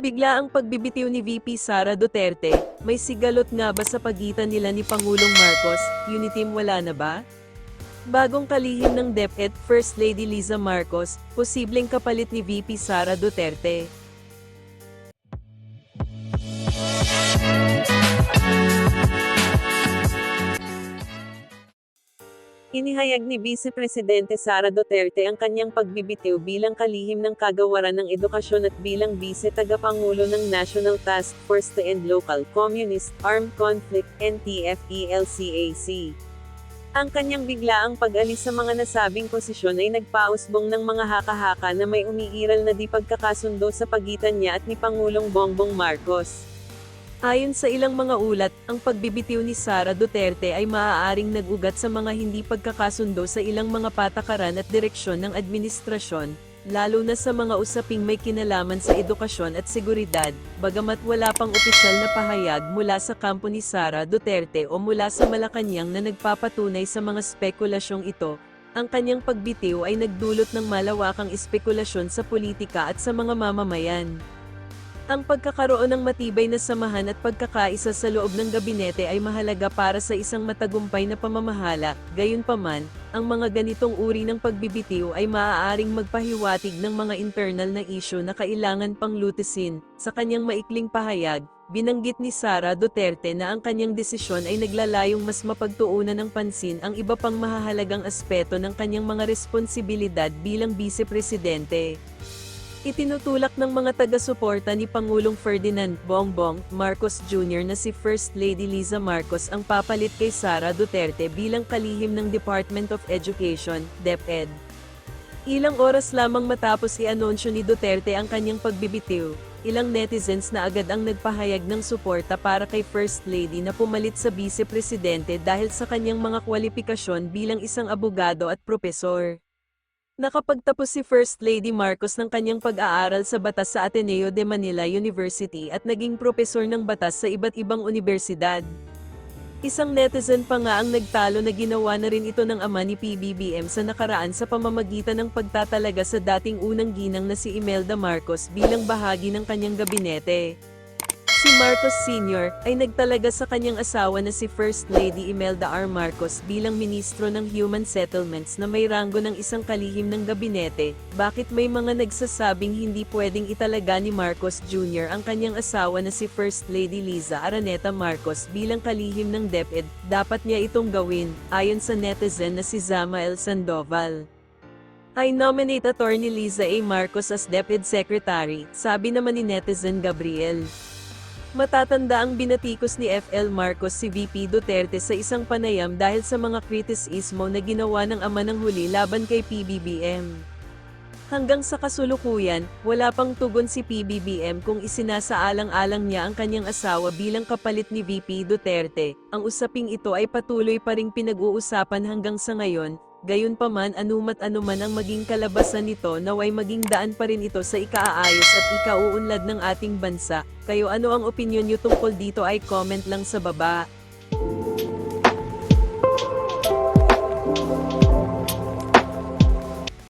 Bigla ang pagbibitiw ni VP Sara Duterte, may sigalot nga ba sa pagitan nila ni Pangulong Marcos, Unitim wala na ba? Bagong kalihim ng DepEd First Lady Liza Marcos, posibleng kapalit ni VP Sara Duterte. Inihayag ni Vice Presidente Sara Duterte ang kanyang pagbibitiw bilang kalihim ng kagawaran ng edukasyon at bilang Vice Tagapangulo ng National Task Force to End Local Communist Armed Conflict NTF-ELCAC. Ang kanyang biglaang pag-alis sa mga nasabing posisyon ay nagpausbong ng mga haka-haka na may umiiral na di pagkakasundo sa pagitan niya at ni Pangulong Bongbong Marcos. Ayon sa ilang mga ulat, ang pagbibitiw ni Sara Duterte ay maaaring nag-ugat sa mga hindi pagkakasundo sa ilang mga patakaran at direksyon ng administrasyon, lalo na sa mga usaping may kinalaman sa edukasyon at seguridad, bagamat wala pang opisyal na pahayag mula sa kampo ni Sara Duterte o mula sa Malacanang na nagpapatunay sa mga spekulasyong ito, ang kanyang pagbitiw ay nagdulot ng malawakang espekulasyon sa politika at sa mga mamamayan. Ang pagkakaroon ng matibay na samahan at pagkakaisa sa loob ng gabinete ay mahalaga para sa isang matagumpay na pamamahala, gayunpaman, ang mga ganitong uri ng pagbibitiw ay maaaring magpahiwatig ng mga internal na isyu na kailangan pang lutisin. Sa kanyang maikling pahayag, binanggit ni Sara Duterte na ang kanyang desisyon ay naglalayong mas mapagtuunan ng pansin ang iba pang mahahalagang aspeto ng kanyang mga responsibilidad bilang vice-presidente. Itinutulak ng mga taga-suporta ni Pangulong Ferdinand Bongbong Marcos Jr. na si First Lady Liza Marcos ang papalit kay Sara Duterte bilang kalihim ng Department of Education, DepEd. Ilang oras lamang matapos i-anunsyo ni Duterte ang kanyang pagbibitiw, ilang netizens na agad ang nagpahayag ng suporta para kay First Lady na pumalit sa vice-presidente dahil sa kanyang mga kwalifikasyon bilang isang abogado at propesor. Nakapagtapos si First Lady Marcos ng kanyang pag-aaral sa batas sa Ateneo de Manila University at naging propesor ng batas sa iba't ibang universidad. Isang netizen pa nga ang nagtalo na ginawa na rin ito ng ama ni PBBM sa nakaraan sa pamamagitan ng pagtatalaga sa dating unang ginang na si Imelda Marcos bilang bahagi ng kanyang gabinete. Si Marcos Sr. ay nagtalaga sa kanyang asawa na si First Lady Imelda R. Marcos bilang Ministro ng Human Settlements na may ranggo ng isang kalihim ng gabinete. Bakit may mga nagsasabing hindi pwedeng italaga ni Marcos Jr. ang kanyang asawa na si First Lady Liza Araneta Marcos bilang kalihim ng DepEd? Dapat niya itong gawin, ayon sa netizen na si Zamael Sandoval. I nominate Attorney Liza A. Marcos as DepEd Secretary, sabi naman ni netizen Gabriel. Matatanda ang binatikos ni FL Marcos si VP Duterte sa isang panayam dahil sa mga kritisismo na ginawa ng ama ng huli laban kay PBBM. Hanggang sa kasulukuyan, wala pang tugon si PBBM kung isinasaalang-alang niya ang kanyang asawa bilang kapalit ni VP Duterte. Ang usaping ito ay patuloy pa ring pinag-uusapan hanggang sa ngayon, Gayunpaman anumat anuman ang maging kalabasan nito naway maging daan pa rin ito sa ikaaayos at ikauunlad ng ating bansa. Kayo ano ang opinyon nyo tungkol dito ay comment lang sa baba.